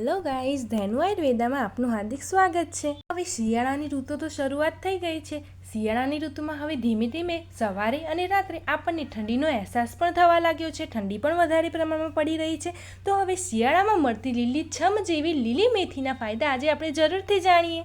Hello guys Dhenu આયુર્વેદામાં આપનું હાર્દિક સ્વાગત છે. હવે શિયાળાની ઋતુ તો શરૂઆત થઈ ગઈ છે. શિયાળાની ઋતુમાં હવે ધીમે ધીમે સવારે અને રાત્રે આપણને ઠંડીનો અહેસાસ પણ થવા લાગ્યો છે. ઠંડી પણ વધારે પ્રમાણમાં પડી રહી છે. તો હવે શિયાળામાં મળતી લીલી છમ જેવી લીલી મેથીના ફાયદા આજે આપણે જરૂરથી જાણીએ.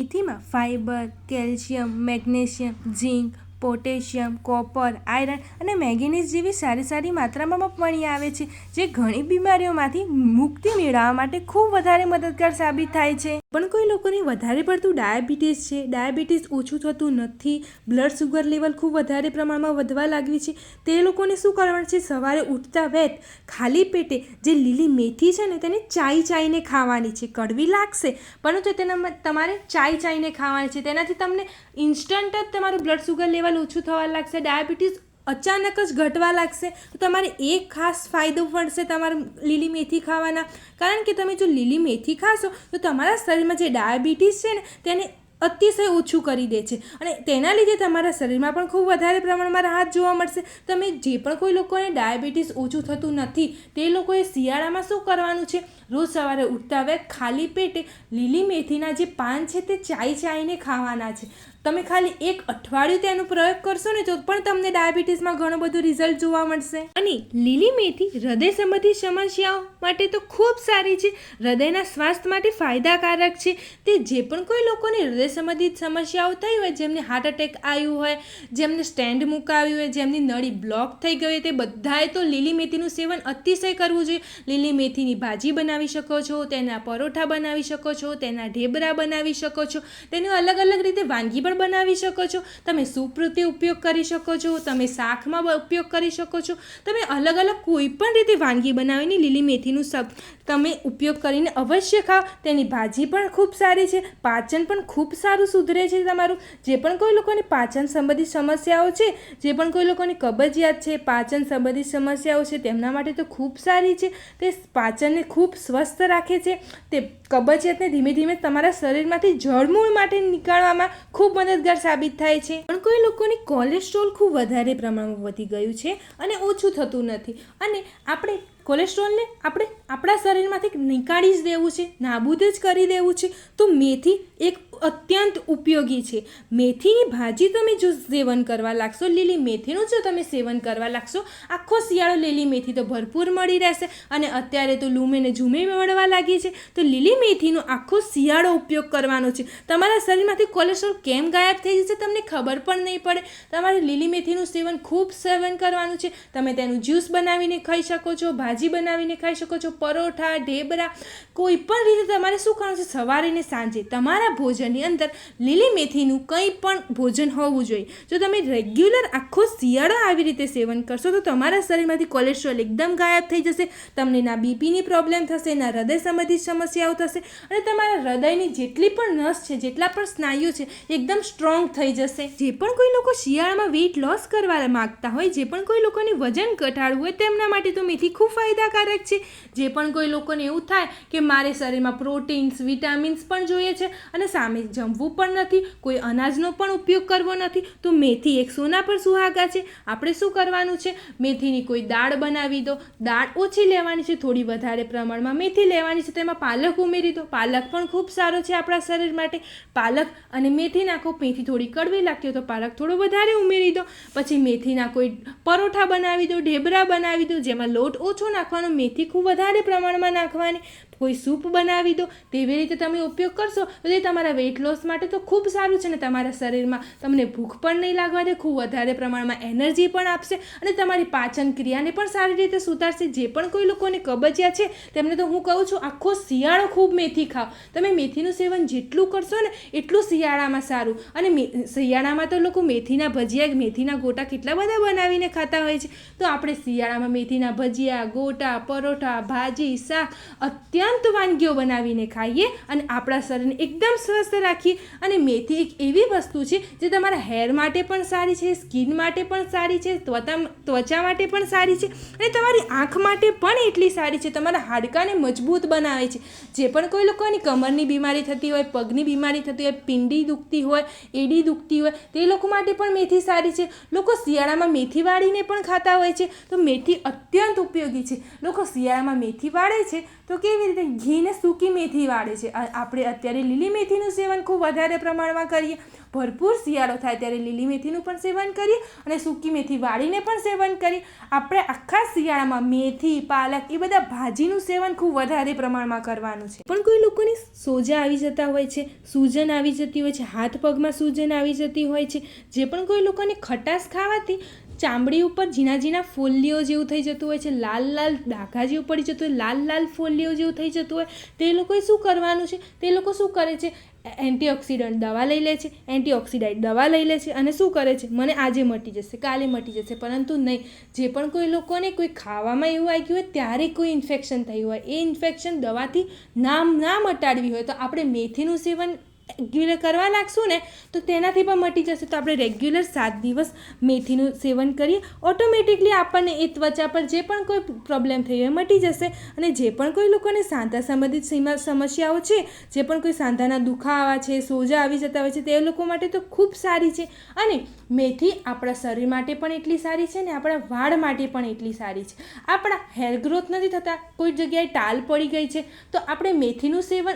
મેથીમાં fibre calcium, magnesium, zinc potassium, copper, iron અને મેંગેનીઝ જેવી સારી સારી માત્રામાં મળી આવે છે, જે ઘણી બીમારીઓમાંથી મુક્તિ મેળવવા માટે ખૂબ વધારે મદદગાર સાબિત થાય છે. પણ કોઈ લોકોને વધારે પડતું ડાયાબિટીસ છે, ડાયાબિટીસ ઓછું થતું નથી, બ્લડ સુગર લેવલ ખૂબ વધારે પ્રમાણમાં વધવા લાગ્યું છે, તે લોકોને શું કરવાનું છે? સવારે ઉઠતા વેત ખાલી પેટે જે લીલી મેથી છે ને તેને ચાઈ ચાઈને ખાવાની છે. કડવી લાગશે, પરંતુ તેના તમારે ચાઈ ચાઈને ખાવાની છે. તેનાથી તમને ઇન્સ્ટન્ટ જ તમારું બ્લડ સુગર લેવલ ઓછું થવા લાગશે ડાયાબિટીસ અચાનક જ ઘટવા લાગશે, તો તમારે એક ખાસ ફાયદો પડશે તમારે લીલી મેથી ખાવાના. કારણ કે તમે જો લીલી મેથી ખાશો, તો તમારા શરીરમાં જે ડાયાબિટીસ છે ને, તેને અતિશય ઓછું કરી દે છે. અને તેના લીધે તમારા શરીરમાં પણ ખૂબ વધારે પ્રમાણમાં રાહત જોવા મળશે. તમે જે પણ કોઈ લોકોને ડાયાબિટીસ ઓછું થતું નથી, તે લોકોએ શિયાળામાં શું કરવાનું છે? રોજ સવારે ઉઠતા વેત ખાલી પેટે લીલી મેથીના જે પાન છે તે ચાઈ ચાઈને ખાવાના છે. તમે ખાલી એક અઠવાડિયું તેનો પ્રયોગ કરશો ને તો પણ તમને ડાયાબિટીસમાં ઘણું બધું રિઝલ્ટ જોવા મળશે. અને લીલી મેથી હૃદય સંબંધી સમસ્યાઓ માટે તો ખૂબ સારી છે. હૃદયના સ્વાસ્થ્ય માટે ફાયદાકારક છે. તે જે પણ કોઈ લોકોને હૃદય સંબંધિત સમસ્યાઓ થઈ હોય, જેમને હાર્ટ એટેક આવ્યું હોય, જેમને સ્ટેન્ડ મુકાવ્યું હોય, જેમની નળી બ્લોક થઈ ગઈ હોય, તે બધાએ તો લીલી મેથીનું સેવન અતિશય કરવું જોઈએ. લીલી મેથીની ભાજી બનાવી શકો છો, તેના પરોઠા બનાવી શકો છો, તેના ઢેબરા બનાવી શકો છો, તેની અલગ અલગ રીતે વાનગી પણ બનાવી શકો છો. તમે સૂપ રીતે ઉપયોગ કરી શકો છો, તમે શાકમાં ઉપયોગ કરી શકો છો. તમે અલગ અલગ કોઈ પણ રીતે વાનગી બનાવીને લીલી મેથીનું સબ તમે ઉપયોગ કરીને અવશ્ય ખાઓ. તેની ભાજી પણ ખૂબ સારી છે. પાચન પણ ખૂબ સારું સુધરે છે તમારું. જે પણ કોઈ લોકોને પાચન સંબંધિત સમસ્યાઓ છે, જે પણ કોઈ લોકોને કબજિયાત છે, પાચન સંબંધિત સમસ્યાઓ છે, તેમના માટે તો ખૂબ સારી છે. તે પાચનને ખૂબ સ્વસ્થ રાખે છે. તે કબજિયાતને ધીમે ધીમે તમારા શરીરમાંથી જળમૂળ માટે નીકાળવામાં ખૂબ મદદગાર સાબિત થાય છે. પણ કોઈ લોકોને કોલેસ્ટ્રોલ ખૂબ વધારે પ્રમાણમાં વધી ગયું છે અને ઓછું થતું નથી. અને આપણે કોલેસ્ટ્રોલને આપણે આપણા શરીરમાંથી નીકાળી જ દેવું છે, નાબૂદ જ કરી દેવું છે. તો મેથી એક અત્યંત ઉપયોગી છે. મેથીની ભાજી તમે જો સેવન કરવા લાગશો, લીલી મેથીનું જો તમે સેવન કરવા લાગશો, આખો શિયાળો લીલી મેથી તો ભરપૂર મળી રહેશે. અને અત્યારે તો લૂમેને ઝૂમે મળવા લાગી છે. તો લીલી મેથીનો આખો શિયાળો ઉપયોગ કરવાનો છે. તમારા શરીરમાંથી કોલેસ્ટ્રોલ કેમ ગાયબ થઈ જશે તમને ખબર પણ નહીં પડે. તમારે લીલી મેથીનું સેવન ખૂબ સેવન કરવાનું છે. તમે તેનું જ્યુસ બનાવીને ખાઈ શકો છો, ભાજી બનાવીને ખાઈ શકો છો, પરોઠા, ઢેબરા, કોઈ પણ રીતે તમારે શું કરવાનું છે? સવારે ને સાંજે. તમારા ભોજનની અંદર લીલી મેથીનું કંઈ પણ ભોજન હોવું જોઈએ. જો તમે રેગ્યુલર આખો શિયાળો આવી રીતે સેવન કરશો, તો તમારા શરીરમાંથી કોલેસ્ટ્રોલ એકદમ ગાયબ થઈ જશે, તમને ના બીપીની પ્રોબ્લેમ થશે, ના હૃદય સંબંધિત સમસ્યાઓ થશે અને તમારા હૃદયની જેટલી પણ નસ છે, જેટલા પણ સ્નાયુઓ છે, એકદમ સ્ટ્રોંગ થઈ જશે. જે પણ કોઈ લોકો શિયાળામાં વેઇટ લોસ કરવા માગતા હોય, જે પણ કોઈ લોકોને વજન ઘટાડવું હોય, તેમના માટે તો મેથી ખૂબ ફાયદાકારક છે. જે પણ કોઈ લોકોને એવું થાય કે મારે શરીરમાં પ્રોટીન્સ વિટામિન્સ પણ જોઈએ છે અને સામે જમવું પણ નથી, કોઈ અનાજનો પણ ઉપયોગ કરવો નથી, તો મેથી એક સોના પર સુહાગા છે. આપણે શું કરવાનું છે? મેથીની કોઈ દાળ બનાવી દો. દાળ ઓછી લેવાની છે, થોડી વધારે પ્રમાણમાં મેથી લેવાની છે, તેમાં પાલક ઉમેરી દો. પાલક પણ ખૂબ સારો છે આપણા શરીર માટે. પાલક અને મેથી નાખો મેથી થોડી કડવી લાગતી હોય તો પાલક થોડો વધારે ઉમેરી દો. પછી મેથીના કોઈ પરોઠા બનાવી દો, ઢેબરા બનાવી દો, જેમાં લોટ ઓછો નાખવાનો, મેથી ખૂબ વધારે પ્રમાણમાં નાખવાની. કોઈ સૂપ બનાવી દો, તેવી રીતે તમે ઉપયોગ કરશો, તો તે તમારા વેઇટ લોસ માટે તો ખૂબ સારું છે ને તમારા શરીરમાં તમને ભૂખ પણ નહીં લાગવા દે, ખૂબ વધારે પ્રમાણમાં એનર્જી પણ આપશે અને તમારી પાચન ક્રિયાને પણ સારી રીતે સુધારશે. જે પણ કોઈ લોકોને કબજિયા છે, તેમને તો હું કહું છું, આખો શિયાળો ખૂબ મેથી ખાઓ. તમે મેથીનું સેવન જેટલું કરશો ને, એટલું શિયાળામાં સારું. અને શિયાળામાં તો લોકો મેથીના ભજીયા, મેથીના ગોટા કેટલા બધા બનાવીને ખાતા હોય છે. તો આપણે શિયાળામાં મેથીના ભજીયા, ગોટા, પરોઠા, ભાજી, શાક અત્યંત અત્યંત વાનગીઓ બનાવીને ખાઈએ અને આપણા શરીરને એકદમ સ્વસ્થ રાખીએ. અને મેથી એક એવી વસ્તુ છે જે તમારા હેર માટે પણ સારી છે, સ્કિન માટે પણ સારી છે ત્વચા ત્વચા માટે પણ સારી છે અને તમારી આંખ માટે પણ એટલી સારી છે. તમારા હાડકાને મજબૂત બનાવે છે. જે પણ કોઈ લોકોની કમરની બીમારી થતી હોય, પગની બીમારી થતી હોય, પિંડી દુખતી હોય, એડી દુખતી હોય, તે લોકો માટે પણ મેથી સારી છે. લોકો શિયાળામાં મેથી વાળીને પણ ખાતા હોય છે. તો મેથી અત્યંત ઉપયોગી છે. લોકો શિયાળામાં મેથી વાળે છે તો કેવી રીતે ઘીને સૂકી મેથી વાળે છે. આપણે અત્યારે લીલી મેથીનું સેવન ખૂબ વધારે પ્રમાણમાં કરીએ. ભરપૂર શિયાળો થાય ત્યારે લીલી મેથીનું પણ સેવન કરીએ અને સૂકી મેથી વાળીને પણ સેવન કરીએ. આપણે આખા શિયાળામાં મેથી, પાલક એ બધા ભાજીનું સેવન ખૂબ વધારે પ્રમાણમાં કરવાનું છે. પણ કોઈ લોકોને સોજા આવી જતા હોય છે, સૂજન આવી જતી હોય છે, હાથ પગમાં સૂજન આવી જતી હોય છે, જે પણ કોઈ લોકોને ખટાશ ખાવાથી ચામડી ઉપર ઝીણા ઝીણા ફોલ્લીઓ જેવું થઈ જતું હોય છે, લાલ લાલ ડાઘા જેવું પડી જતું હોય, લાલ લાલ ફોલ્લીઓ જેવું થઈ જતું હોય, તે લોકોએ શું કરવાનું છે? તે લોકો શું કરે છે? એન્ટીઓક્સિડન્ટ દવા લઈ લે છે, એન્ટીઓક્સિડાઇટ દવા લઈ લે છે અને શું કરે છે? મને આજે મટી જશે, કાલે મટી જશે, પરંતુ નહીં. જે પણ કોઈ લોકોને કોઈ ખાવામાં એવું આવી ગયું હોય, ત્યારે કોઈ ઇન્ફેક્શન થયું હોય. એ ઇન્ફેક્શન દવાથી નામ ના મટાડવી હોય. તો આપણે મેથીનું સેવન રેગ્યુલર કરવા લાગશું ને, તો તેનાથી પણ મટી જશે. તો આપણે રેગ્યુલર સાત દિવસ મેથીનું સેવન કરીએ. ઓટોમેટિકલી આપણને એ ત્વચા પર જે પણ કોઈ પ્રોબ્લેમ થઈ હોય મટી જશે. અને જે પણ કોઈ લોકોને સાંધા સંબંધિત સીમા સમસ્યાઓ છે, જે પણ કોઈ સાંધાના દુખાવા છે, સોજા આવી જતા હોય છે, તે લોકો માટે તો ખૂબ સારી છે. અને મેથી આપણા શરીર માટે પણ એટલી સારી છે ને આપણા વાળ માટે પણ એટલી સારી છે. આપણા હેર ગ્રોથ નથી થતા. કોઈ જગ્યાએ ટાલ પડી ગઈ છે. તો આપણે મેથીનું સેવન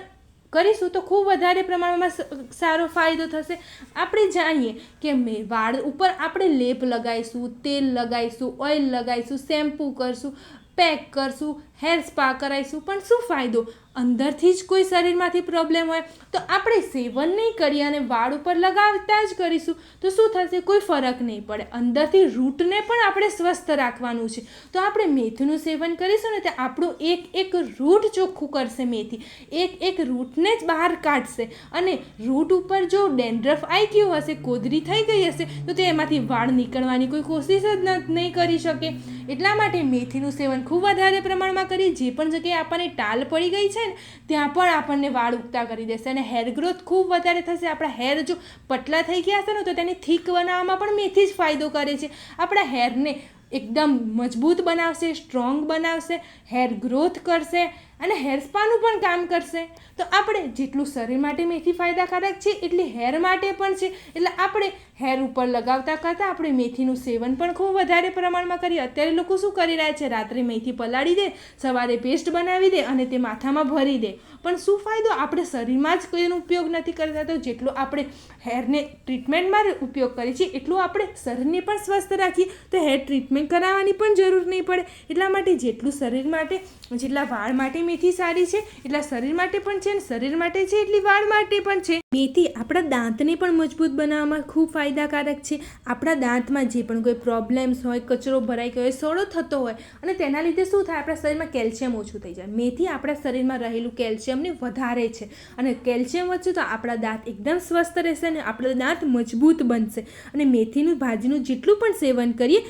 કરીશું તો ખૂબ વધારે પ્રમાણમાં સારો ફાયદો થશે. આપણે જાણીએ કે મેં, વાળ ઉપર આપણે લેપ લગાવીશું, તેલ લગાવીશું ઓઇલ લગાવીશું, શેમ્પૂ કરશું, પેક કરશું, હેર સ્પા કરાવીશું. પણ શું ફાયદો? અંદરથી જ કોઈ શરીરમાંથી પ્રોબ્લેમ હોય, તો આપણે સેવન નહીં કરીએ અને વાળ ઉપર લગાવતા જ કરીશું, તો શું થશે? કોઈ ફરક નહીં પડે. અંદરથી રૂટને પણ આપણે સ્વસ્થ રાખવાનું છે. તો આપણે મેથીનું સેવન કરીશું ને, તો આપણું એક એક રૂટ ચોખ્ખું કરશે મેથી. એક એક રૂટને જ બહાર કાઢશે. અને રૂટ ઉપર જો ડેન્ડ્રફ આવી ગયું હશે, કોદરી થઈ ગઈ હશે, તો તે એમાંથી વાળ નીકળવાની કોઈ કોશિશ જ નહીં કરી શકે. એટલા માટે મેથીનું સેવન ખૂબ વધારે પ્રમાણમાં કરીએ. જે પણ જગ્યાએ આપણને ટાલ પડી ગઈ છે ને, ત્યાં પણ આપણને વાળ ઉગતા કરી દેશે અને હેર ગ્રોથ ખૂબ વધારે થશે. આપણા હેર જો પતલા થઈ ગયા હશે ને, તો તેને થીક બનાવવામાં પણ મેથી જ ફાયદો કરે છે. આપણા હેરને એકદમ મજબૂત બનાવશે સ્ટ્રોંગ બનાવશે હેર ગ્રોથ કરશે. અને હેર સ્પાનું પણ કામ કરશે. તો આપણે જેટલું શરીર માટે મેથી ફાયદાકારક છે, એટલી હેર માટે પણ છે. એટલે આપણે હેર ઉપર લગાવતા કરતાં આપણે મેથીનું સેવન પણ ખૂબ વધારે પ્રમાણમાં કરીએ. અત્યારે લોકો શું કરી રહ્યા છે? રાત્રે મેથી પલાળી દે, સવારે પેસ્ટ બનાવી દે અને તે માથામાં ભરી દે. પણ શું ફાયદો? આપણે શરીરમાં જ કોઈનો ઉપયોગ નથી કરતા. તો જેટલો આપણે હેરને ટ્રીટમેન્ટમાં ઉપયોગ કરીએ છીએ, એટલું આપણે શરીરને પણ સ્વસ્થ રાખીએ. તો હેર ટ્રીટમેન્ટ કરાવવાની પણ જરૂર નહીં પડે. એટલા માટે જેટલું શરીર માટે, જેટલા વાળ માટે મેથી સારી છે, એટલા શરીર માટે પણ છે અને શરીર માટે છે, એટલી વાળ માટે પણ છે. મેથી આપણા દાંતને પણ મજબૂત બનાવવામાં ખૂબ ફાયદાકારક છે. આપણા દાંતમાં જે પણ કોઈ પ્રોબ્લેમ્સ હોય, કચરો ભરાઈ ગયો હોય સોળો થતો હોય, અને તેના લીધે શું થાય? આપણા શરીરમાં કેલ્શિયમ ઓછું થઈ જાય. મેથી આપણા શરીરમાં રહેલું કેલ્શિયમને વધારે છે. અને કેલ્શિયમ વધશે તો આપણા દાંત એકદમ સ્વસ્થ રહેશે અને આપણા દાંત મજબૂત બનશે. અને મેથીનું ભાજીનું જેટલું પણ સેવન કરીએ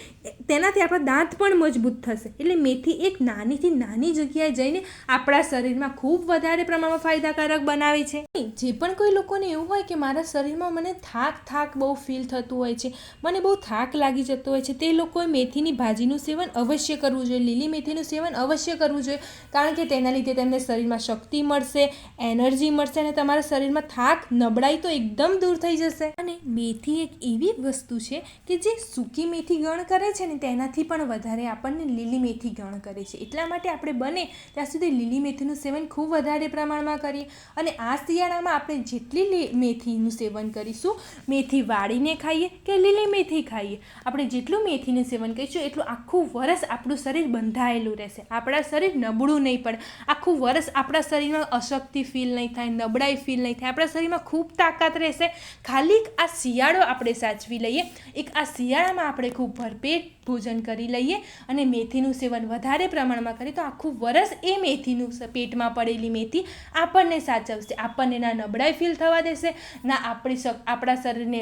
તેનાથી આપણા દાંત પણ મજબૂત થશે. એટલે મેથી એક નાનીથી નાની જગ્યાએ જઈને આપણા શરીરમાં ખૂબ વધારે પ્રમાણમાં ફાયદાકારક બનાવે છે. જે પણ કોઈ લોકોને એવું હોય કે મારા શરીરમાં મને થાક થાક બહુ ફીલ થતું હોય છે, મને બહુ થાક લાગી જતો હોય છે, તે લોકોએ મેથીની ભાજીનું સેવન અવશ્ય કરવું જોઈએ, લીલી મેથીનું સેવન અવશ્ય કરવું જોઈએ, કારણ કે તેના લીધે તેમને શરીરમાં શક્તિ મળશે, એનર્જી મળશે અને તમારા શરીરમાં થાક, નબળાઈ તો એકદમ દૂર થઈ જશે. અને મેથી એક એવી વસ્તુ છે કે જે સૂકી મેથી ગણ કરે છે ને તેનાથી પણ વધારે આપણને લીલી મેથી ગણ કરે છે. એટલા માટે આપણે બને ત્યાં સુધી લીલી મેથીનું સેવન ખૂબ વધારે પ્રમાણમાં કરીએ અને આ શિયાળામાં આપણે જેટલી મેથીનું સેવન કરીશું, મેથી વાળીને ખાઈએ કે લીલી મેથી ખાઈએ? આપણે જેટલું મેથીનું સેવન કરીશું, એટલું આખું વરસ આપણું શરીર બંધાયેલું રહેશે. આપણા શરીર નબળું નહીં પડે. આખું વરસ આપણા શરીરમાં અશક્તિ ફીલ નહીં થાય, નબળાઈ ફીલ નહીં થાય. આપણા શરીરમાં ખૂબ તાકાત રહેશે. ખાલી આ શિયાળો આપણે સાચવી લઈએ. એક આ શિયાળામાં આપણે ખૂબ ભરપેટ ભોજન કરી લઈએ અને મેથીનું સેવન વધારે પ્રમાણમાં કરીએ તો આખું વરસ એ મેથીનું પેટમાં પડેલી મેથી આપણને સાચવશે. આપણને ના નબળાઈ ફીલ થવા દેશે, ના આપણી આપણા શરીરને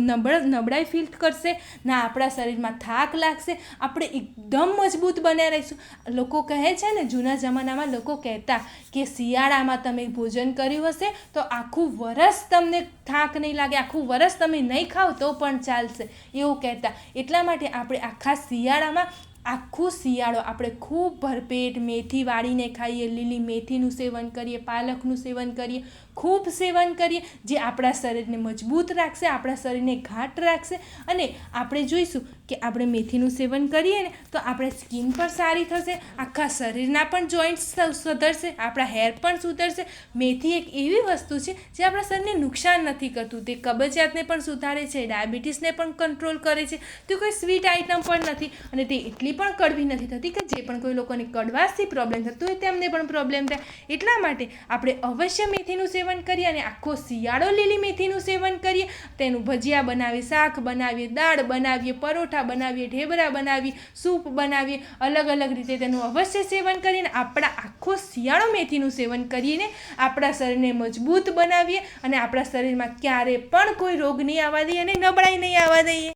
નબળ નબળાઈ ફીલ કરશે, ના આપણા શરીરમાં થાક લાગશે. આપણે એકદમ મજબૂત બન્યા રહીશું. લોકો કહે છે ને, જૂના જમાનામાં લોકો કહેતા કે શિયાળામાં તમે ભોજન કર્યું હશે તો આખું વરસ તમને થાક નહીં લાગે, આખું વરસ તમે નહીં ખાઓ તો પણ ચાલશે. એવું કહેતા. એટલા માટે આપણે આખા શિયાળામાં આખું શિયાળો આપણે ખૂબ ભરપેટ મેથી વાળીને ખાઈએ, લીલી મેથીનું સેવન કરીએ, પાલકનું સેવન કરીએ ખૂબ સેવન કરીએ, જે આપણા શરીરને મજબૂત રાખશે, આપણા શરીરને ઘાટ રાખશે. અને આપણે જોઈશું કે આપણે મેથીનું સેવન કરીએ ને, તો આપણે સ્કિન પણ સારી થશે, આખા શરીરના પણ જોઈન્ટ્સ સુધરશે, આપણા હેર પણ સુધરશે. મેથી એક એવી વસ્તુ છે, જે આપણા શરીરને નુકસાન નથી કરતું. તે કબજિયાતને પણ સુધારે છે, ડાયાબિટીસને પણ કંટ્રોલ કરે છે. તે કોઈ સ્વીટ આઇટમ પણ નથી અને તે એટલી પણ કડવી નથી થતી કે જે પણ કોઈ લોકોને કડવાશથી પ્રોબ્લેમ થતું હોય તેમને પણ પ્રોબ્લેમ થાય. એટલા માટે આપણે અવશ્ય મેથીનું સેવન કરીએ અને આખો શિયાળો લીલી મેથીનું સેવન કરીએ. તેનું ભજીયા બનાવીએ, શાક બનાવીએ, દાળ બનાવીએ, પરોઠા બનાવીએ, ઢેબરા બનાવીએ, સૂપ બનાવીએ. અલગ અલગ રીતે તેનું અવશ્ય સેવન કરીને આપણા આખો શિયાળો મેથીનું સેવન કરીને આપણા શરીરને મજબૂત બનાવીએ અને આપણા શરીરમાં ક્યારે પણ કોઈ રોગ નહીં આવવા દઈએ અને નબળાઈ નહીં આવવા દઈએ.